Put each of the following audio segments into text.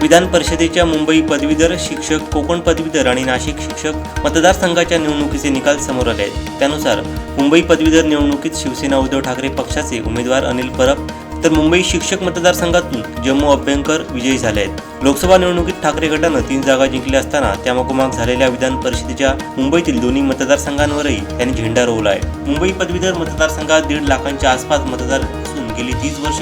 विधान परिषदेच्या मुंबई पदवीधर शिक्षक कोकण पदवीधर आणि नाशिक शिक्षक मतदारसंघाच्या निवडणुकीचे निकाल समोर आले आहेत. त्यानुसार मुंबई पदवीधर निवडणुकीत शिवसेना उद्धव ठाकरे पक्षाचे उमेदवार अनिल परब तर मुंबई शिक्षक मतदारसंघातून जम्मू अभ्यंकर विजयी झाले आहेत. लोकसभा निवडणुकीत ठाकरे गटानं तीन जागा जिंकल्या असताना त्यामागोमाग झालेल्या विधान परिषदेच्या मुंबईतील दोन्ही मतदारसंघांवरही त्यांनी झेंडा रोवला आहे. मुंबई पदवीधर मतदारसंघात दीड लाखांच्या आसपास मतदार असून गेली तीस वर्ष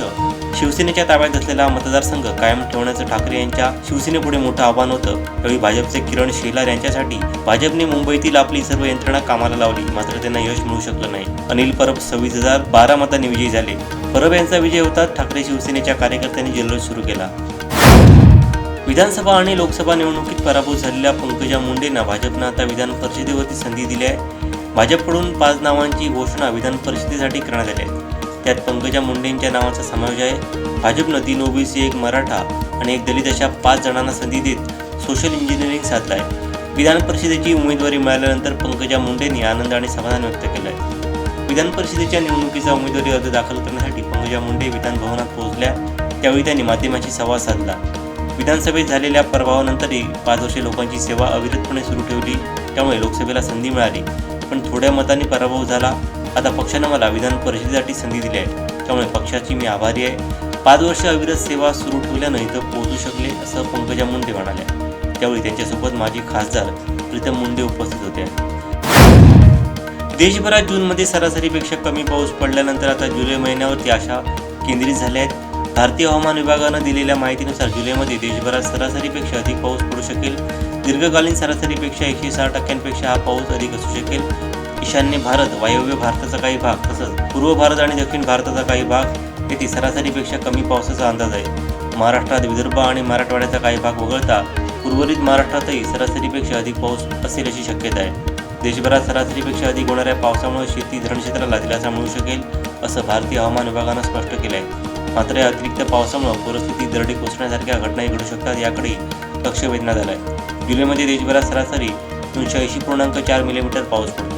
शिवसेनेच्या ताब्यात असलेला मतदारसंघ कायम ठेवण्याचं ठाकरे यांच्या शिवसेनेपुढे मोठं आव्हान होतं. त्यावेळी भाजपचे किरण शेलार यांच्यासाठी भाजपने मुंबईतील आपली सर्व यंत्रणा कामाला लावली. मात्र त्यांना यश मिळू शकलं नाही. अनिल परब सव्वीस हजार बारा मतांनी विजयी झाले. परब यांचा विजय होताच ठाकरे शिवसेनेच्या कार्यकर्त्यांनी जल्लोष सुरू केला. विधानसभा आणि लोकसभा निवडणुकीत पराभूत झालेल्या पंकजा मुंडेंना भाजपनं आता विधान परिषदेवरती संधी दिली आहे. भाजपकडून पाच नावांची घोषणा विधान परिषदेसाठी करण्यात आली आहे. त्यात पंकजा मुंडेंच्या नावाचा समावेश आहे. भाजपनं तीन ओबीसी एक मराठा आणि एक दलित अशा पाच जणांना संधी देत सोशल इंजिनिअरिंग साधलं आहे विधान परिषदेची उमेदवारी मिळाल्यानंतर पंकजा मुंडेंनी आनंद आणि समाधान व्यक्त केलं आहे विधान परिषदेच्या निवडणुकीचा उमेदवारी अर्ज दाखल करण्यासाठी पंकजा मुंडे विधान भवनात पोहोचल्या. त्यावेळी त्यांनी माध्यमांशी संवाद साधला. विधानसभेत झालेल्या प्रभावानंतरही पाच वर्षे लोकांची सेवा अविरतपणे सुरू ठेवली. त्यामुळे लोकसभेला संधी मिळाली. पण थोड्या मतांनी पराभव झाला. आता पक्षानं मला विधान परिषदेसाठी संधी दिली आहे. त्यामुळे पक्षाची मी आभारी आहे. पाच वर्ष अविरत सेवा सुरू ठेवल्यानं इथं पोहोचू शकले असं पंकजा मुंडे म्हणाल्या त्यावेळी त्यांच्यासोबत माजी खासदार प्रीतम मुंडे उपस्थित होते. देशभरात जूनमध्ये सरासरीपेक्षा कमी पाऊस पडल्यानंतर आता जुलै महिन्यावरती आशा केंद्रित झाल्या आहेत. भारतीय हवामान विभागानं दिलेल्या माहितीनुसार जुलैमध्ये देशभरात सरासरीपेक्षा अधिक पाऊस पडू शकेल. दीर्घकालीन सरासरीपेक्षा एकशे सहा टक्क्यांपेक्षा हा पाऊस अधिक असू शकेल. ईशान्य भारत वायव्य भारताचा काही भाग तसंच पूर्व भारत आणि दक्षिण भारताचा काही भाग येथे सरासरीपेक्षा कमी पावसाचा अंदाज आहे. महाराष्ट्रात विदर्भ आणि मराठवाड्याचा काही भाग वगळता उर्वरित महाराष्ट्रातही सरासरीपेक्षा अधिक पाऊस असेल अशी शक्यता आहे. देशभरात सरासरीपेक्षा अधिक होणाऱ्या पावसामुळे शेती धरणक्षेत्राला दिलासा मिळू शकेल असं भारतीय हवामान विभागानं स्पष्ट केलं आहे मात्र या अतिरिक्त पावसामुळे परिस्थिती दरडी कोसण्यासारख्या घटनाही घडू शकतात याकडे लक्ष वेधण्यात आलं आहे जुलैमध्ये देशभरात सरासरी दोनशे ऐंशी पूर्णांक चार मिलीमीटर पाऊस पडतो.